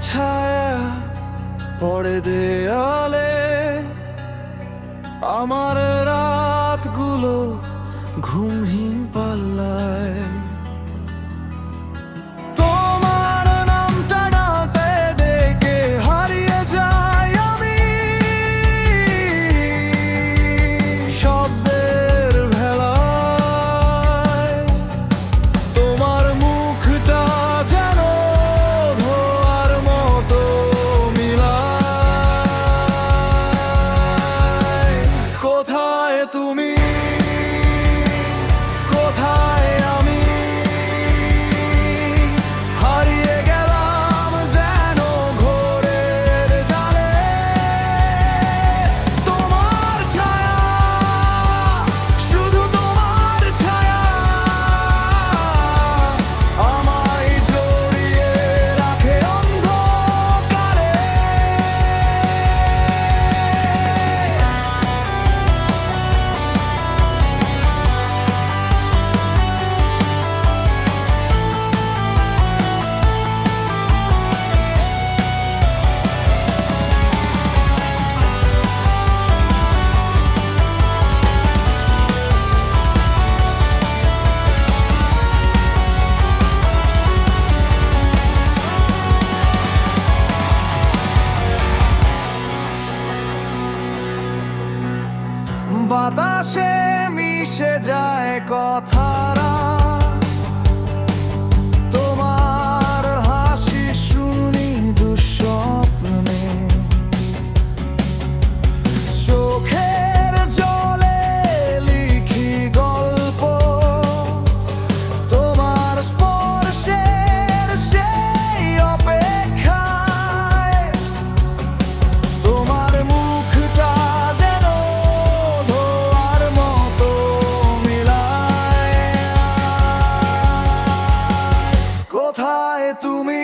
ছায়া পড়ে দেয়ালে। আমার রাতগুলো ঘুমহীন বাতাসে মিশে যায় কথারা। tú me.